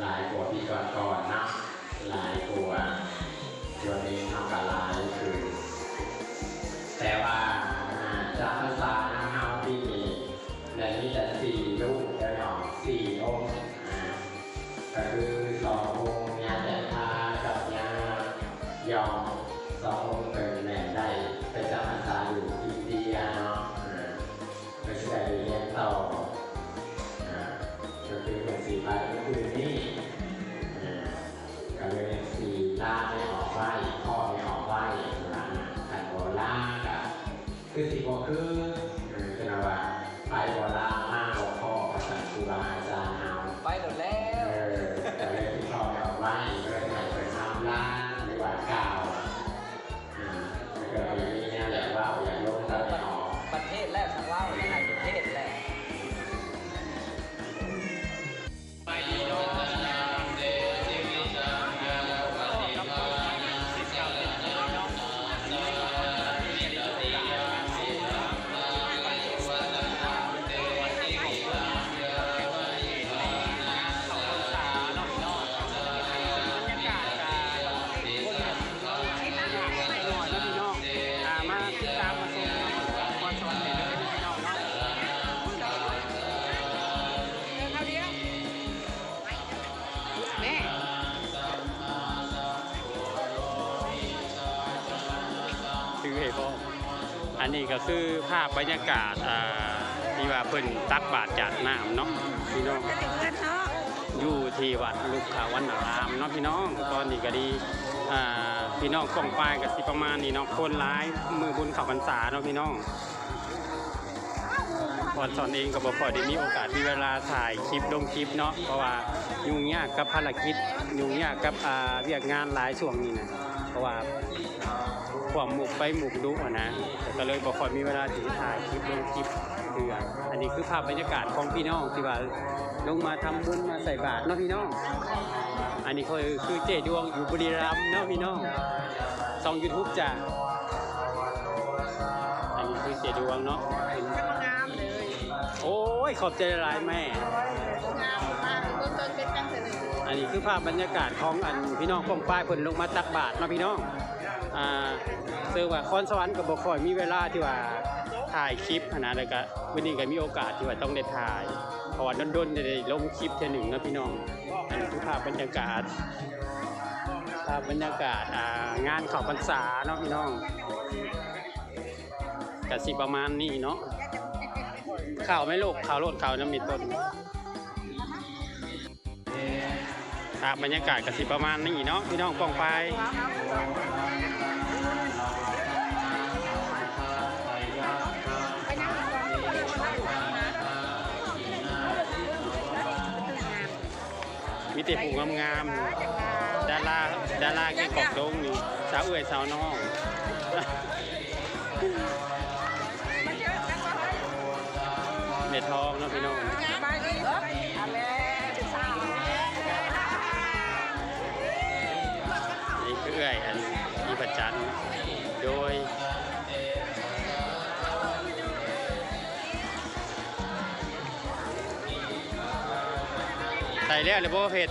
หลายกว่าปีก่อนนะหลายกว่าวันนี้ทำกับหลายคือ แต่ว่าจากภาษาเฮาที่มีในนี้จะสี่ลูกแล้วเนาะสี่องค์อ่าก็คือสององค์งาแต่ทากับงานยอมสององค์เป็นแหล่ได้ไปจำพรรษาอยู่อินเดียเนาะอ่าก็ช่วยเรียนต่ออ่าก็คือเป็นสี่ไป คือสิบกคือเออคือว่าไปโบราณมากกว่าพ่อภาษาครูบาอาจารย์เอาไปหมดแล้เอวอแต่เลยที่พ่อไม่เอาไว้เลยไหนไปทำร้านหรือว่าเก่าอ่าแล้วก็ อเอพ่ออันนี้ก็คือภาพบรรยากาศอ่าที่ว่าเพิ่นตักบาตรจากน้ำเนาะพี่น้องอยู่ที่วัดลูกขาวันนารามเนาะพี่น้องตอนนี้ก็ดีอ่าพี่น้องกองปลายกับสิประมาณนี้เนาะคนร้ายมือบุญขับพรรษาเนาะพี่น้องพรสอนเองก็บ่ค่อยได้มีโอกาสมีเวลาถ่ายคลิปลงคลิปเนาะเพราะว่ายุ่งยากกับภารกิจยุ่งยากกับอ่าเวียกงานหลายช่วงนี้นะเพราะว่า ความหมุกไปหมุกดุอะนะแต่ก็เลยบ่ค่อยมีเวลาที่ถ่ายคลิปลงคลิปเดืออันนี้คือภาพบรรยากาศของพี่น้องที่ว่าลงมาทำบุญมาใส่บาตรเนาะพี่น้อง อันนี้คือคือเจดวงอยู่บุรีรัมย์เนาะพี่น้องซองยูทูบจ้ะอันนี้คือเจดวงเนาะเป็นจะมางามเลย โอ้ยขอบใจหลายแม่งามมากต้นต้นเป็นจังเลยอันนี้คือภาพบรรยากาศของอันพี่น้องป้องป้ายเพิ่นลงมาตักบาตรเนาะพี่น้องอ่า เชื่อว่าคอนสวรรค์กับบ่ค่อยมีเวลาที่ว่าถ่ายคลิปหั้นนะแล้วก็วันนี้ก็มีโอกาสที่ว่าต้องได้ถ่าย เพราะว่าดนๆได้ลงคลิปเทื่อหนึ่งเนาะพี่น้องอันนี้คือภาพบรรยากาศภาพบรรยากาศอ่างานเข่าพรรษาเนาะพี่น้องกสิประมาณนี้เนาะข่าวไหม่ลูกข่าวโลดข่าวน้ำมีต้นภาพบรรยากาศกสิประมาณนี้เนาะพี่น้องป้องไปไป มีแต่ผู้งามๆดาราดาราแก่กอกดงนี่สาวเอ๋ยสาวน้องมันเยองวะเม็ดทองเนาะพี่น้อง ส่แล้วหรือบ่เผ็ด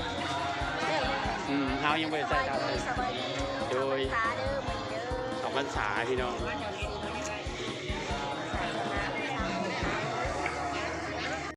อืมเฮายังบ่ได้ใส่ครับเลยโดยขาเด้อมันเด้อสองพรรษาพี่น้องมันเดี๋ยวสิ